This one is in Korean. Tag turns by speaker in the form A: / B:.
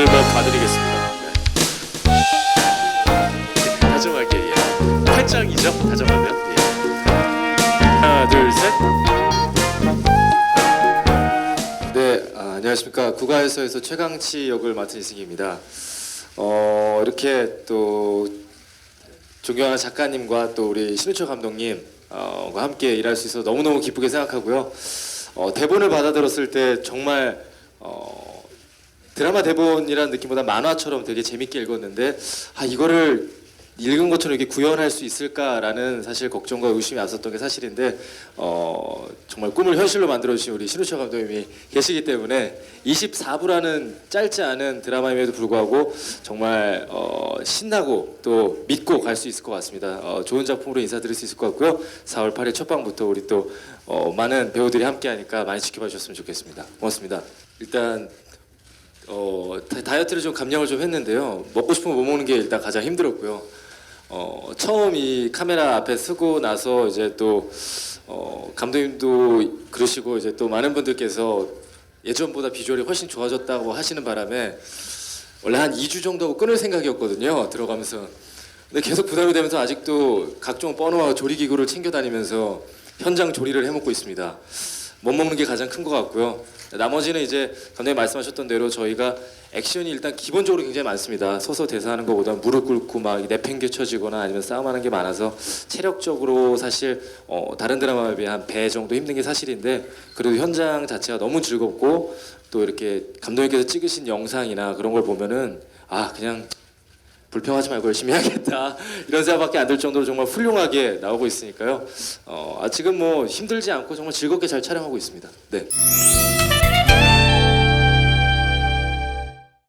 A: 오늘만 봐드리겠습니다. 네. 다정하게 예. 팔짱이죠? 다정하면 예. 하나 둘 셋.
B: 네, 아, 안녕하십니까. 국가에서에서 최강치 역을 맡은 이승기입니다. 어, 이렇게 또 존경하는 작가님과 또 우리 신우철 감독님 어, 과 함께 일할 수 있어서 너무너무 기쁘게 생각하고요. 어, 대본을 받아들었을 때 정말 어, 드라마 대본이라는 느낌보다 만화처럼 되게 재밌게 읽었는데 아 이거를 읽은 것처럼 이렇게 구현할 수 있을까라는 사실 걱정과 의심이 앞섰던 게 사실인데 어, 정말 꿈을 현실로 만들어 주신 우리 신우철 감독님이 계시기 때문에 24부라는 짧지 않은 드라마임에도 불구하고 정말 어, 신나고 또 믿고 갈 수 있을 것 같습니다. 어, 좋은 작품으로 인사드릴 수 있을 것 같고요. 4월 8일 첫 방부터 우리 또 어, 많은 배우들이 함께하니까 많이 지켜봐 주셨으면 좋겠습니다. 고맙습니다. 일단 어, 다- 다이어트를 좀 감량을 좀 했는데요. 먹고 싶은 거 못 먹는 게 일단 가장 힘들었고요. 어, 처음 이 카메라 앞에 서고 나서 이제 또 어, 감독님도 그러시고 이제 또 많은 분들께서 예전보다 비주얼이 훨씬 좋아졌다고 하시는 바람에 원래 한 2주 정도 하고 끊을 생각이었거든요. 들어가면서. 근데 계속 부담이 되면서 아직도 각종 버너와 조리기구를 챙겨 다니면서 현장 조리를 해 먹고 있습니다. 못 먹는 게 가장 큰 것 같고요. 나머지는 이제 감독님 말씀하셨던 대로 저희가 액션이 일단 기본적으로 굉장히 많습니다. 서서 대사하는 것보다 무릎 꿇고 막 내팽개쳐지거나 아니면 싸움하는 게 많아서 체력적으로 사실 어, 다른 드라마에 비해 한 배 정도 힘든 게 사실인데 그래도 현장 자체가 너무 즐겁고 또 이렇게 감독님께서 찍으신 영상이나 그런 걸 보면은 아 그냥 불평하지 말고 열심히 해야겠다 이런 생각밖에 안 들 정도로 정말 훌륭하게 나오고 있으니까요. 어, 아, 지금 뭐 힘들지 않고 정말 즐겁게 잘 촬영하고 있습니다. 네.